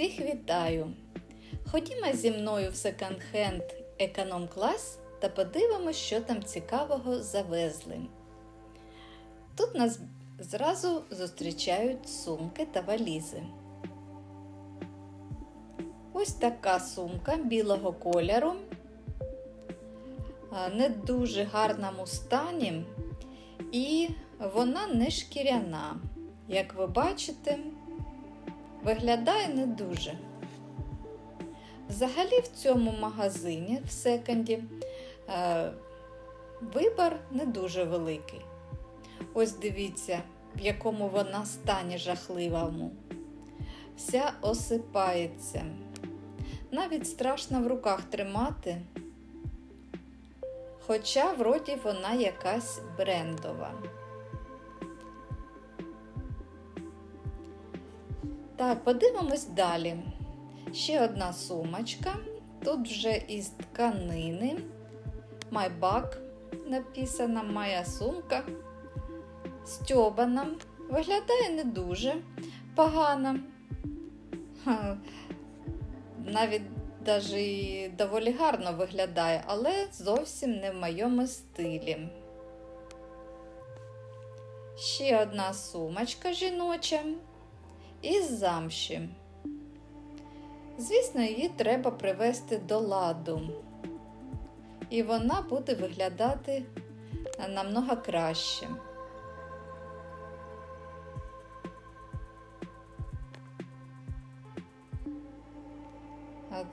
Усіх вітаю! Ходімо зі мною в секонд-хенд економ-клас та подивимось, що там цікавого завезли. Тут нас зразу зустрічають сумки та валізи. Ось така сумка білого кольору, не дуже гарному стані, і вона не шкіряна. Як ви бачите, виглядає не дуже. Взагалі в цьому магазині в секонді е, вибір не дуже великий. Ось дивіться, в якому вона стані жахливому. Вся осипається. Навіть страшно в руках тримати, хоча вроді вона якась брендова. Так, подивимось далі. Ще одна сумочка. Тут вже із тканини. Майбак написана моя сумка. Стьобана. Виглядає не дуже погано. Навіть даже і доволі гарно виглядає, але зовсім не в моєму стилі. Ще одна сумочка жіноча із замші. Звісно, її треба привести до ладу, і вона буде виглядати намного краще.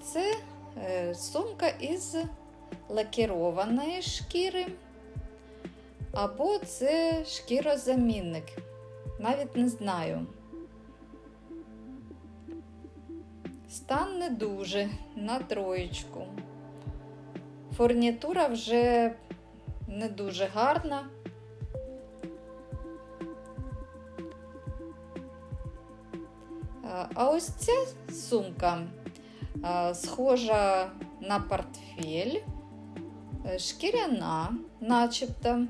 Це е, сумка із лакірованої шкіри, або це шкірозамінник. Навіть не знаю. Стан не дуже на троєчку. Фурнітура вже не дуже гарна. А ось ця сумка схожа на портфель, шкіряна, начебто.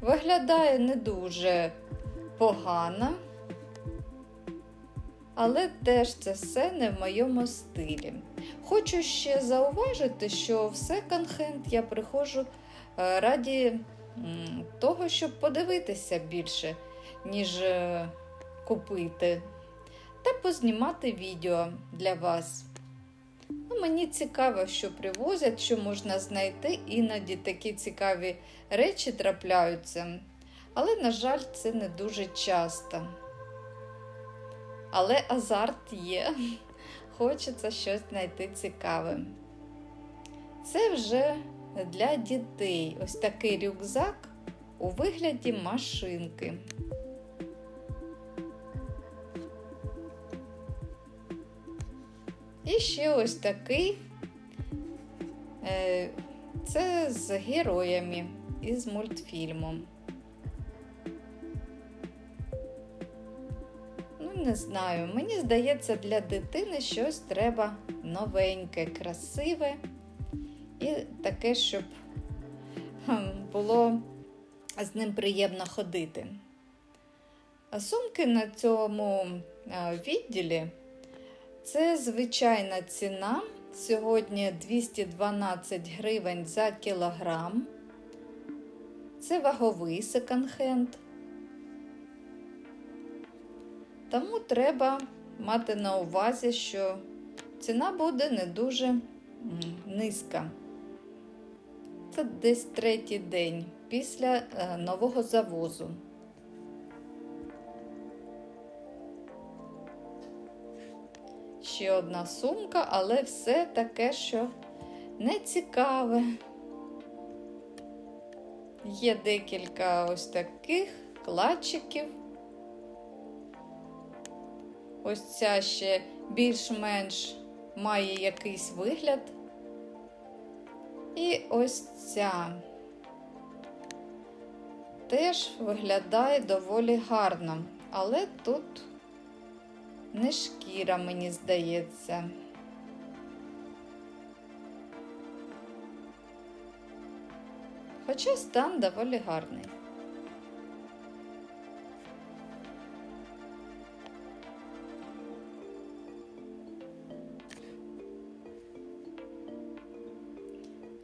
Виглядає не дуже погано але теж це все не в моєму стилі. Хочу ще зауважити, що в секонд-хенд я приходжу е, раді того, щоб подивитися більше, ніж е, купити, та познімати відео для вас. Ну, Мені цікаво, що привозять, що можна знайти, іноді такі цікаві речі трапляються, але, на жаль, це не дуже часто. Але азарт є. Хочеться щось знайти цікаве. Це вже для дітей ось такий рюкзак у вигляді машинки. І ще ось такий е, це з героями із мультфільмом. Не знаю. Мені здається, для дитини щось треба новеньке, красиве і таке, щоб було з ним приємно ходити. А сумки на цьому відділі це звичайна ціна. Сьогодні 212 гривень за кілограм. Це ваговий секонд-хенд. Тому треба мати на увазі, що ціна буде не дуже низька. Це десь третій день після е, нового завозу. Ще одна сумка, але все таке, що не цікаве. Є декілька ось таких кладчиків. Ось ця ще більш-менш має якийсь вигляд. І ось ця теж виглядає доволі гарно, але тут не шкіра, мені здається. Хоча стан доволі гарний.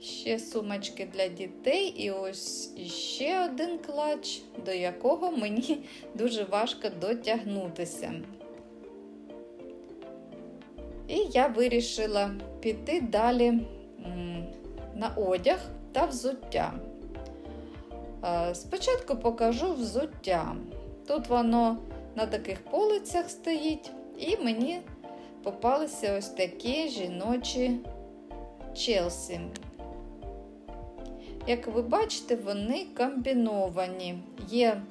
Ще сумочки для дітей, і ось ще один клач, до якого мені дуже важко дотягнутися. І я вирішила піти далі на одяг та взуття. Е, Спочатку покажу взуття. Тут воно на таких полицях стоїть, і мені попалися ось такі жіночі Челсі. Як ви бачите, вони комбіновані. Є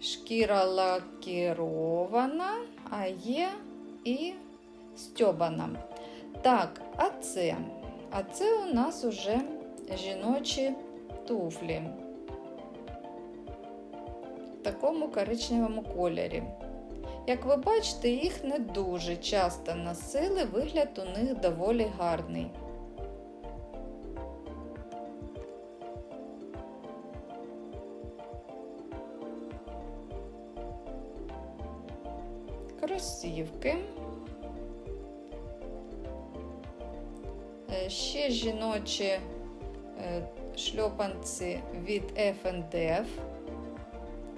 шкіра лакірована, а є і стьобана. Так, а це? А це у нас уже жіночі туфлі в такому коричневому кольорі. Як ви бачите, їх не дуже часто носили, вигляд у них доволі гарний. Жіночі е, шльопанці від F&F,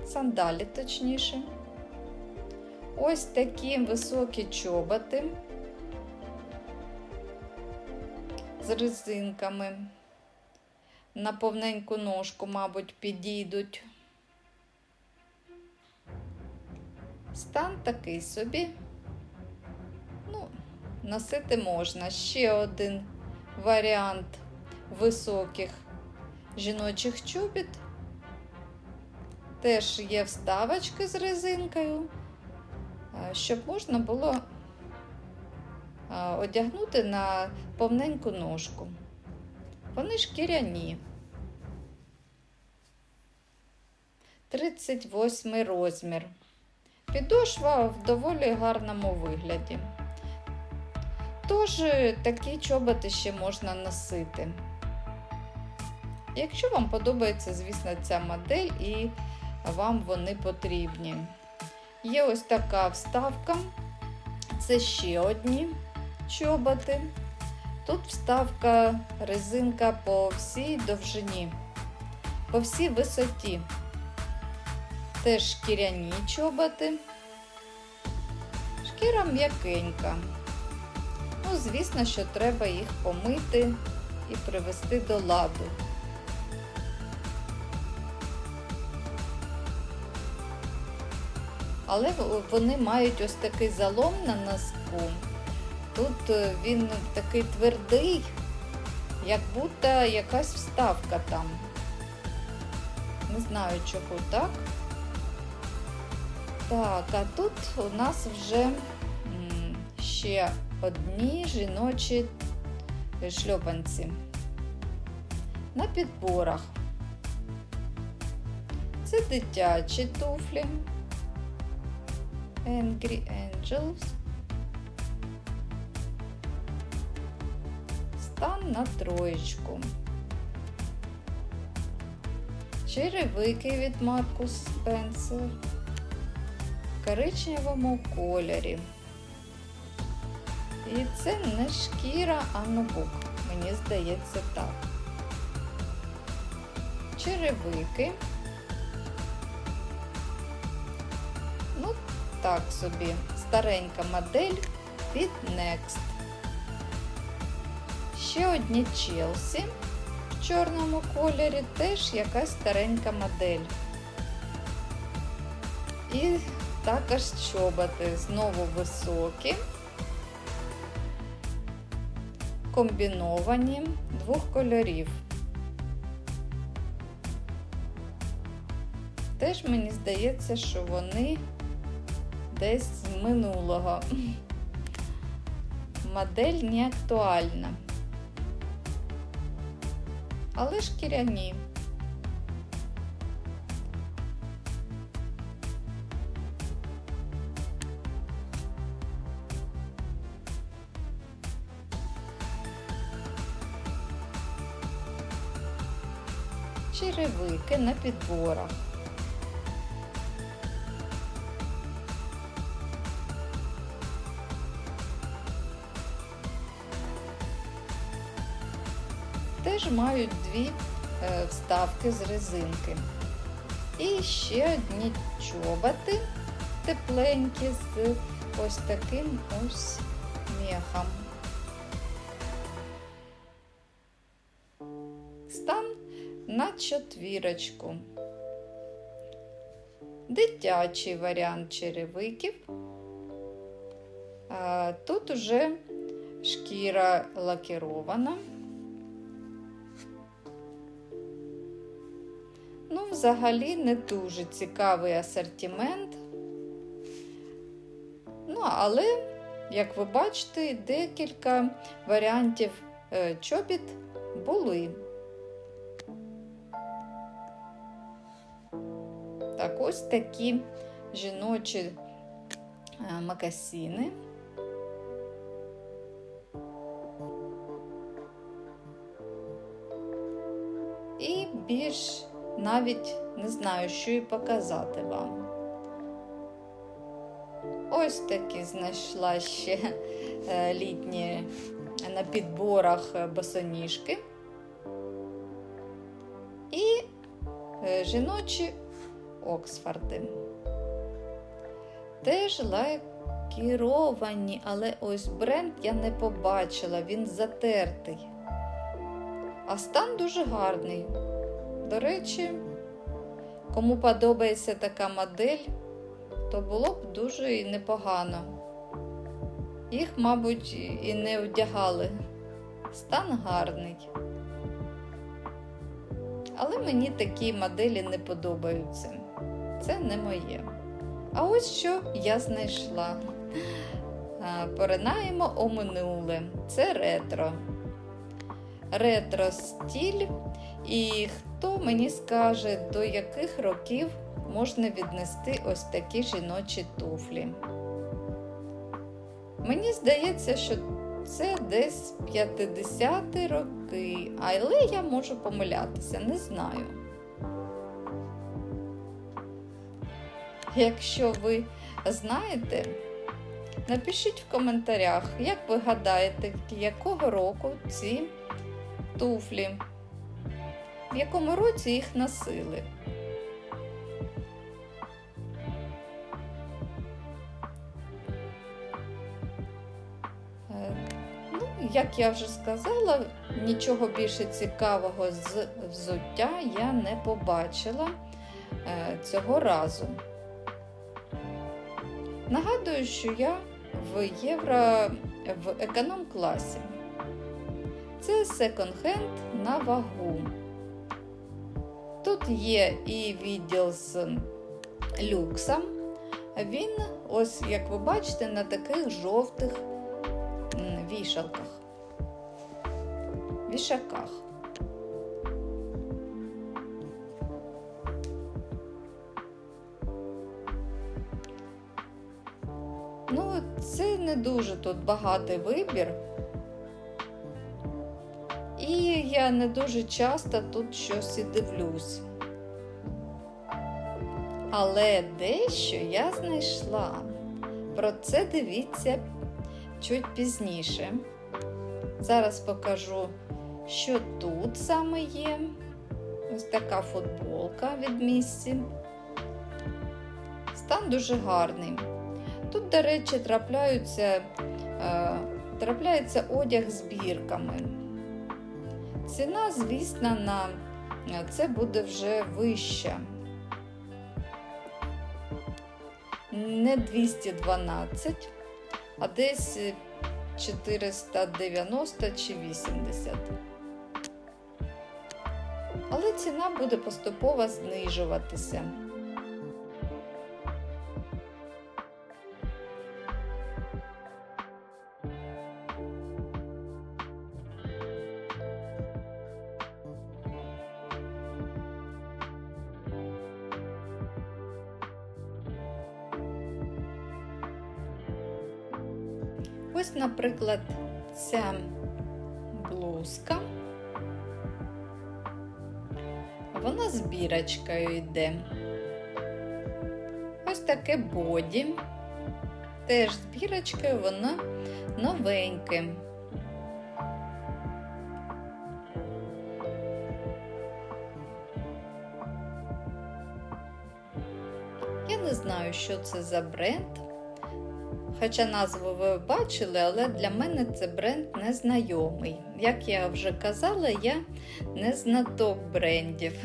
сандалі точніше. Ось такі високі чоботи з резинками. На повненьку ножку, мабуть, підійдуть. Стан такий собі. Ну, носити можна. Ще один варіант високих жіночих чобіт. Теж є вставочки з резинкою, щоб можна було одягнути на повненьку ножку. Вони шкіряні. 38 розмір. Підошва в доволі гарному вигляді. Тож такі чоботи ще можна носити. Якщо вам подобається, звісно, ця модель і вам вони потрібні. Є ось така вставка, це ще одні чоботи. Тут вставка резинка по всій довжині, по всій висоті. Теж шкіряні чоботи. Шкіра м'якенька. Ну, звісно, що треба їх помити і привести до ладу. Але вони мають ось такий залом на носку. Тут він такий твердий, як будто якась вставка там. Не знаю, чого так. Так, а тут у нас вже ще одні жіночі шльопанці на підборах. Це дитячі туфлі Angry Angels. Стан на троєчку. Черевики від Маркус Спенсер в коричневому кольорі. І це не шкіра, а нобук. Мені здається так. Черевики. Ну, так собі, старенька модель від Next. Ще одні Челсі в чорному кольорі, теж якась старенька модель. І також чоботи знову високі, комбіновані двох кольорів. Теж мені здається, що вони десь з минулого. Модель не актуальна. Але шкіряні. Черевики на підборах. теж мають дві е, вставки з резинки. І ще одні чоботи тепленькі з ось таким ось мехом. На четвірочку. Дитячий варіант черевиків. Тут уже шкіра лакірована. Ну, взагалі не дуже цікавий асортимент. Ну, але, як ви бачите, декілька варіантів е, чобіт були. Так, ось такі жіночі е, макасіни. І більш навіть не знаю, що і показати вам. Ось такі знайшла ще е, літні на підборах е, босоніжки. І жіночі Оксфорди. Теж лакіровані, але ось бренд я не побачила, він затертий. А стан дуже гарний. До речі, кому подобається така модель, то було б дуже непогано. Їх, мабуть, і не вдягали. Стан гарний. Але мені такі моделі не подобаються. Це не моє. А ось що я знайшла. Поринаємо у минуле. Це ретро. Ретро стіль. І хто мені скаже, до яких років можна віднести ось такі жіночі туфлі? Мені здається, що це десь 50-ті роки, але я можу помилятися, не знаю. Якщо ви знаєте, напишіть в коментарях, як ви гадаєте, якого року ці туфлі, в якому році їх носили. Ну, як я вже сказала, нічого більше цікавого з взуття я не побачила е, цього разу. Нагадую, що я в євро в економ-класі. Це секонд-хенд на вагу. Тут є і відділ з люксом. Він, ось, як ви бачите, на таких жовтих вішалках, вішаках. Ну, це не дуже тут багатий вибір. І я не дуже часто тут щось і дивлюсь. Але дещо я знайшла. Про це дивіться чуть пізніше. Зараз покажу, що тут саме є. Ось така футболка від місці. Стан дуже гарний. Тут, до речі, трапляються, е, трапляється одяг з бірками. Ціна, звісно, на це буде вже вища. Не 212, а десь 490 чи 80. Але ціна буде поступово знижуватися. Наприклад, ця блузка, вона з бірочкою йде. Ось таке боді, теж з бірочкою воно новеньке. Я не знаю, що це за бренд. Хоча назву ви бачили, але для мене це бренд незнайомий. Як я вже казала, я не знаток брендів.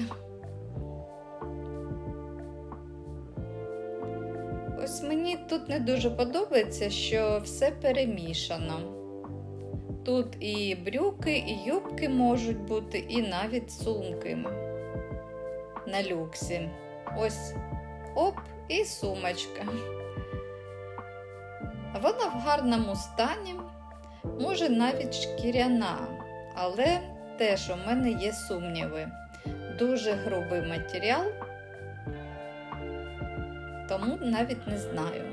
Ось мені тут не дуже подобається, що все перемішано. Тут і брюки, і юбки можуть бути, і навіть сумки на люксі. Ось оп, і сумочка. Вона в гарному стані, може навіть шкіряна, але теж у мене є сумніви. Дуже грубий матеріал, тому навіть не знаю.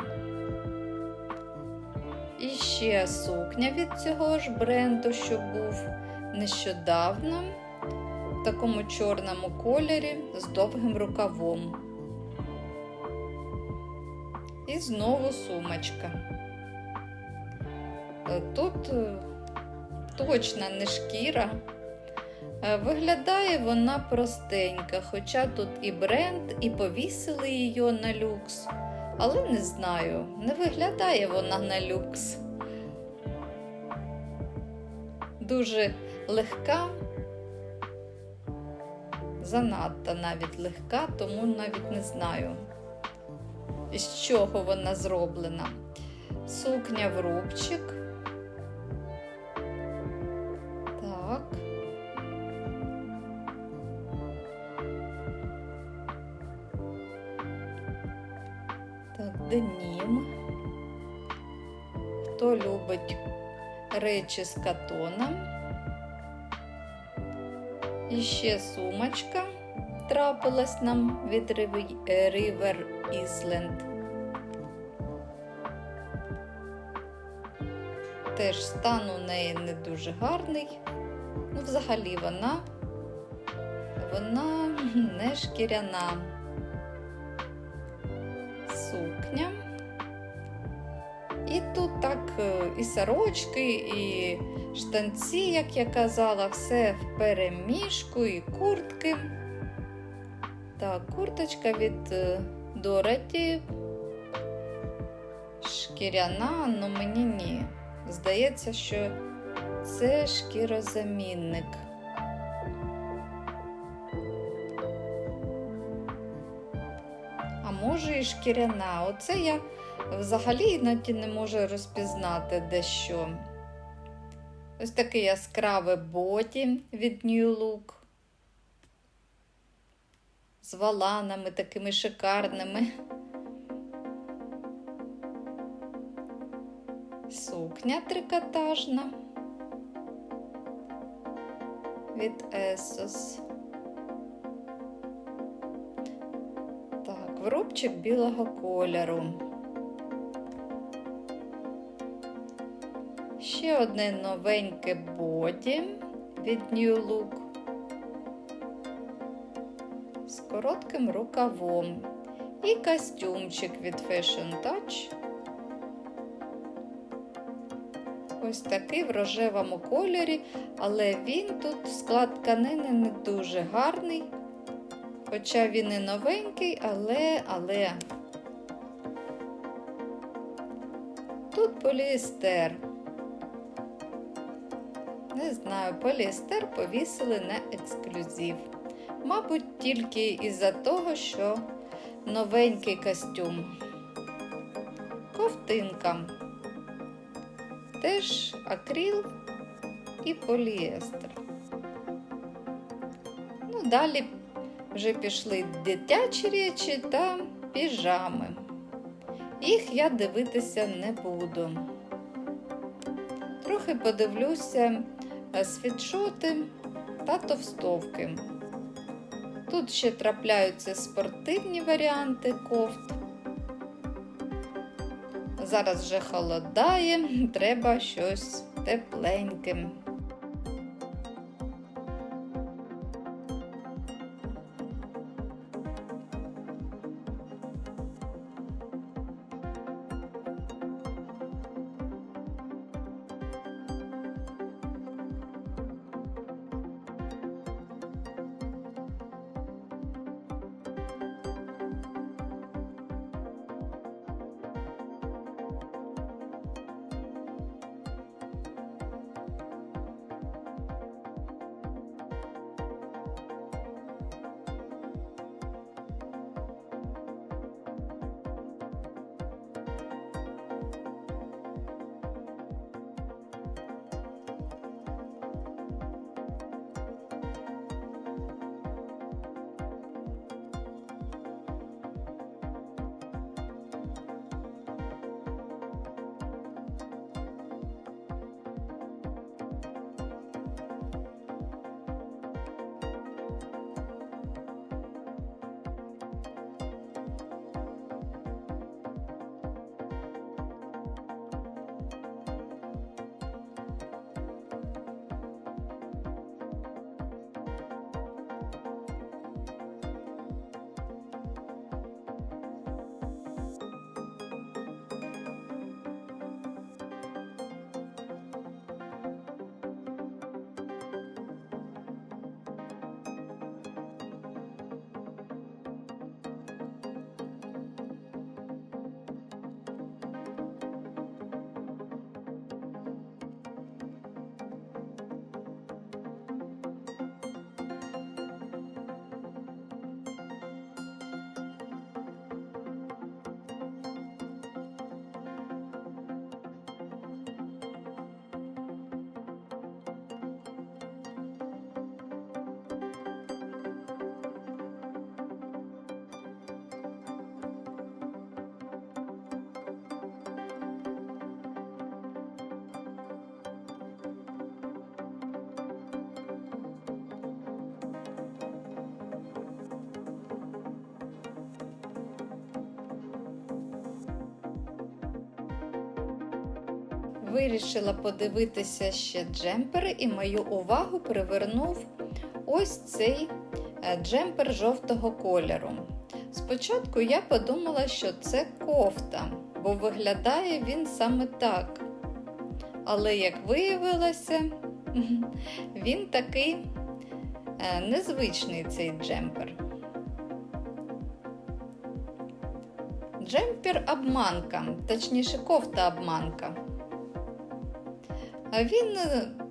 І ще сукня від цього ж бренду, що був нещодавно, в такому чорному кольорі з довгим рукавом. І знову сумочка. Тут е, точно не шкіра. Е, Виглядає вона простенька, хоча тут і бренд, і повісили її на люкс. Але не знаю, не виглядає вона на люкс. Дуже легка, занадто навіть легка, тому навіть не знаю, з чого вона зроблена. Сукня в рубчик. Так. Так, денім. Хто любить речі з катоном. І ще сумочка трапилась нам від River Island. Теж стан у неї не дуже гарний. Взагалі вона, вона не шкіряна сукня. І тут так і сорочки, і штанці, як я казала, все в переміжку, і куртки. Так, курточка від Дороті. Шкіряна, ну мені ні. Здається, що це шкірозамінник. А може і шкіряна. Оце я взагалі іноді не можу розпізнати дещо. Ось таке яскраве боді від New Look. З валанами такими шикарними. Сукня трикотажна від Esos. Так, врубчик білого кольору. Ще одне новеньке боді від New Look з коротким рукавом і костюмчик від Fashion Touch. Ось такий в рожевому кольорі, але він тут склад тканини не дуже гарний. Хоча він і новенький, але, але тут поліестер. Не знаю, поліестер повісили на ексклюзив. Мабуть, тільки із-за того, що новенький костюм. Ковтинка. Теж акрил і поліестер. Ну, далі вже пішли дитячі речі та піжами. Їх я дивитися не буду. Трохи подивлюся світшоти та товстовки. Тут ще трапляються спортивні варіанти кофт. Зараз вже холодає, треба щось тепленьке. Вирішила подивитися ще джемпери, і мою увагу привернув ось цей е, джемпер жовтого кольору. Спочатку я подумала, що це кофта, бо виглядає він саме так. Але, як виявилося, він такий е, незвичний цей джемпер. Джемпер обманка, точніше, кофта обманка. Він,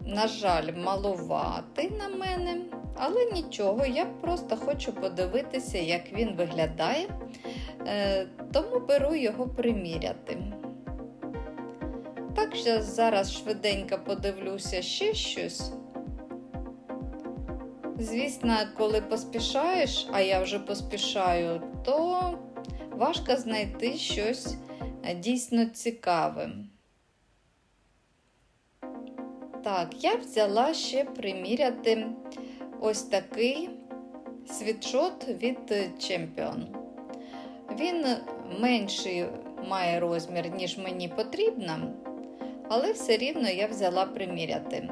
на жаль, малуватий на мене, але нічого, я просто хочу подивитися, як він виглядає, е, тому беру його приміряти. Так що зараз швиденько подивлюся ще щось. Звісно, коли поспішаєш, а я вже поспішаю, то важко знайти щось е, дійсно цікаве. Так, я взяла ще приміряти ось такий світшот від Champion. Він менший має розмір, ніж мені потрібно, але все рівно я взяла приміряти.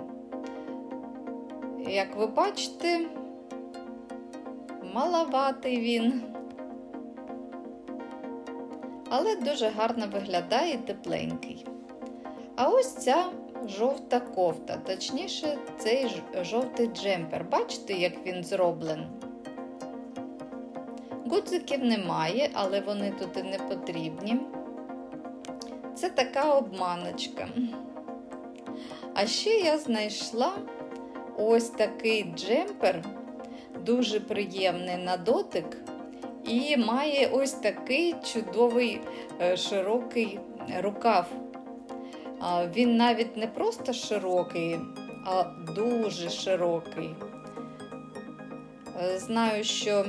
Як ви бачите, маловатий він, але дуже гарно виглядає тепленький. А ось ця жовта кофта, точніше, цей жовтий джемпер. Бачите, як він зроблений? Гудзиків немає, але вони тут і не потрібні. Це така обманочка. А ще я знайшла ось такий джемпер, дуже приємний на дотик, і має ось такий чудовий е, широкий рукав. Він навіть не просто широкий, а дуже широкий. Е, знаю, що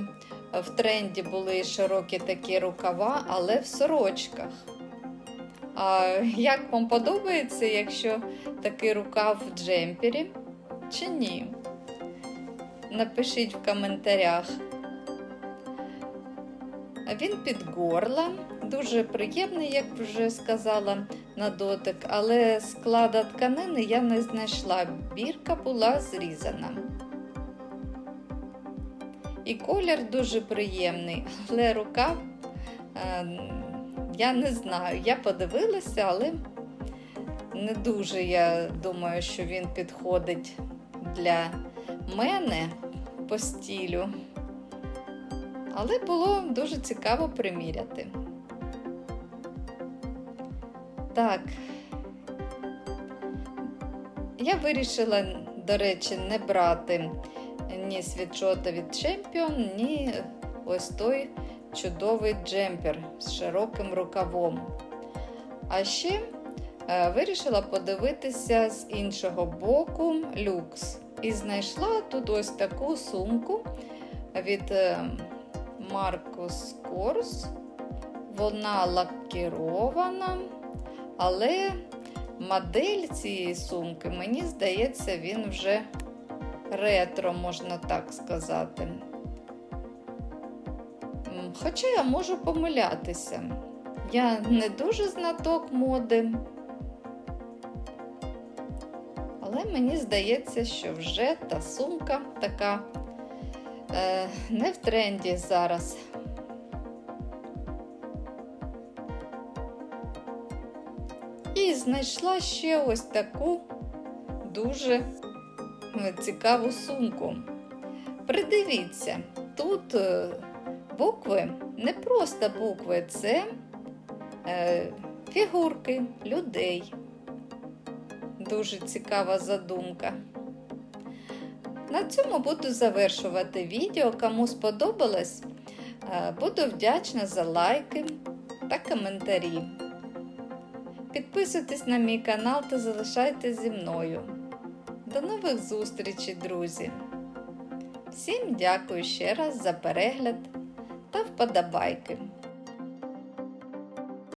в тренді були широкі такі рукава, але в сорочках. А Як вам подобається, якщо такий рукав в джемпері чи ні? Напишіть в коментарях. Він під горло, дуже приємний, як вже сказала, на дотик, але склада тканини я не знайшла. Бірка була зрізана. І колір дуже приємний, але рука е, я не знаю. Я подивилася, але не дуже я думаю, що він підходить для мене по стілю. Але було дуже цікаво приміряти. Так, я вирішила, до речі, не брати ні світшота від Champion, ні ось той чудовий джемпер з широким рукавом. А ще е, вирішила подивитися з іншого боку люкс. І знайшла тут ось таку сумку від е, Marcus Kors. Вона лакірована. Але модель цієї сумки, мені здається, він вже ретро, можна так сказати. Хоча я можу помилятися. Я не дуже знаток моди, але мені здається, що вже та сумка така е, не в тренді зараз. Знайшла ще ось таку дуже цікаву сумку. Придивіться, тут е, букви не просто букви, це е, фігурки людей. Дуже цікава задумка. На цьому буду завершувати відео. Кому сподобалось, е, буду вдячна за лайки та коментарі. Підписуйтесь на мій канал та залишайтесь зі мною. До нових зустрічей, друзі! Всім дякую ще раз за перегляд та вподобайки.